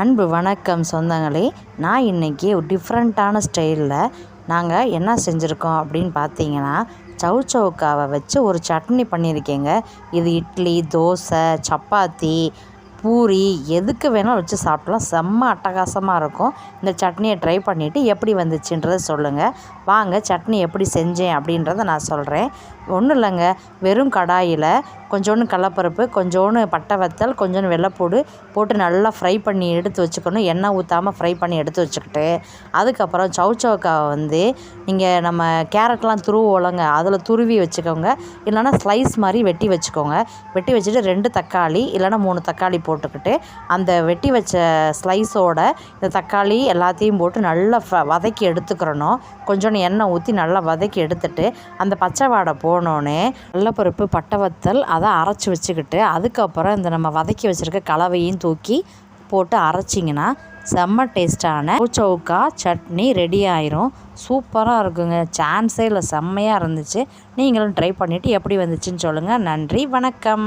அன்பு வணக்கம் சொந்தங்களே. நான் இன்றைக்கி ஒரு டிஃப்ரெண்ட்டான ஸ்டைலில் நாங்கள் என்ன செஞ்சுருக்கோம் அப்படின்னு பார்த்தீங்கன்னா சவு சவுக்காவை வச்சு ஒரு சட்னி பண்ணியிருக்கேங்க. இது இட்லி தோசை சப்பாத்தி பூரி எதுக்கு வேணாலும் வச்சு சாப்பிடலாம். செம்ம அட்டகாசமாக இருக்கும். இந்த சட்னியை ட்ரை பண்ணிவிட்டு எப்படி வந்துச்சுன்றதை சொல்லுங்கள் வாங்க சட்னி எப்படி செஞ்சேன் அப்படின்றத நான் சொல்கிறேன் ஒன்றும் இல்லைங்க. வெறும் கடாயில் கொஞ்சோண்டு கடலப்பருப்பு கொஞ்சோண்டு பட்டை வத்தல் கொஞ்சோண்டு வெள்ளைப்பூடு போட்டு நல்லா ஃப்ரை பண்ணி எடுத்து வச்சுக்கணும். எண்ணெய் ஊற்றாமல் ஃப்ரை பண்ணி எடுத்து வச்சுக்கிட்டு. அதுக்கப்புறம் சவு சவுக்காவை வந்து நீங்கள் நம்ம கேரட்லாம் துருவோலங்க அதில் துருவி வச்சுக்கோங்க. இல்லைன்னா ஸ்லைஸ் மாதிரி வெட்டி வச்சுக்கோங்க. வெட்டி வச்சுட்டு ரெண்டு தக்காளி இல்லைன்னா மூணு தக்காளி போட்டுக்கிட்டு அந்த வெட்டி வச்ச ஸ்லைஸோட இந்த தக்காளி எல்லாத்தையும் போட்டு நல்லா வதக்கி எடுத்துக்கிறணும். கொஞ்சோண்டு எண்ணெய் ஊற்றி நல்லா வதக்கி எடுத்துட்டு அந்த பச்சை வாடை போனோடனே கடலப்பருப்பு பட்டை வத்தல் அதை அரைச்சி வச்சுக்கிட்டு அதுக்கப்புறம் இந்த நம்ம வதக்கி வச்சுருக்க கலவையும் தூக்கி போட்டு அரைச்சிங்கன்னா செம்ம டேஸ்ட்டான சவுக்கா சட்னி ரெடி ஆயிரும். சூப்பராக இருக்குங்க. சான்ஸே இல்லை செம்மையாக இருந்துச்சு. நீங்களும் ட்ரை பண்ணிவிட்டு எப்படி வந்துச்சுன்னு சொல்லுங்கள் நன்றி வணக்கம்.